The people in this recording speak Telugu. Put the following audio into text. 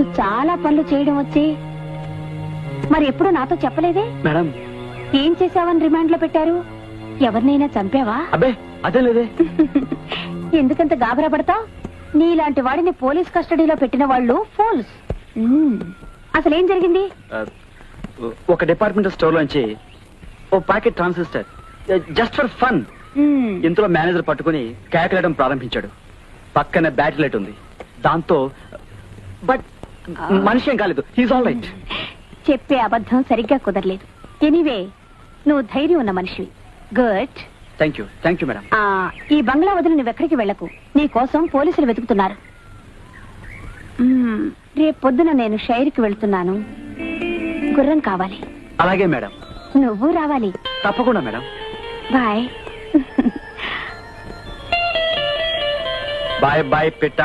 చేయడం వచ్చి మరి ఎప్పుడు నాతో చెప్పలేదే? మేడం. ఏం చేశావని రిమాండ్లో పెట్టారు? ఎవరినైనా చంపావా? అబ్బే అదే లేదే. ఎందుకంత గాబరా పడతావు? నీలాంటి వాడిని పోలీస్ కస్టడీలో పెట్టిన వాళ్ళు ఫోల్స్. అసలేం జరిగింది? ఒక డిపార్ట్మెంటల్ స్టోర్ లోంచి ఓ packet transistor just for fun. ఇంతలో మేనేజర్ పట్టుకుని కేకలేయడం ప్రారంభించాడు. పక్కన బ్యాటరీ లైట్ ఉంది. దాంతో బట్ మనిషి ఏం కాలేదు. హీస్ ఆల్ రైట్ చెప్పే అబద్ధం సరిగ్గా కుదరలేదు. ఎనీవే నువ్వు ధైర్యం ఉన్న మనిషివి. Good thank you thank you madam ఈ బంగ్లా వదిలి నువ్వెక్కడికి వెళ్ళకు. నీ కోసం పోలీసులు వెతుకుతున్నారు. రేపు పొద్దున నేను షైర్కి వెళ్తున్నాను. గుర్రం కావాలి. అలాగే మేడం నువ్వు రావాలి. తప్పకుండా మేడం బాయ్ బాయ్ బాయ్ పిట్ట.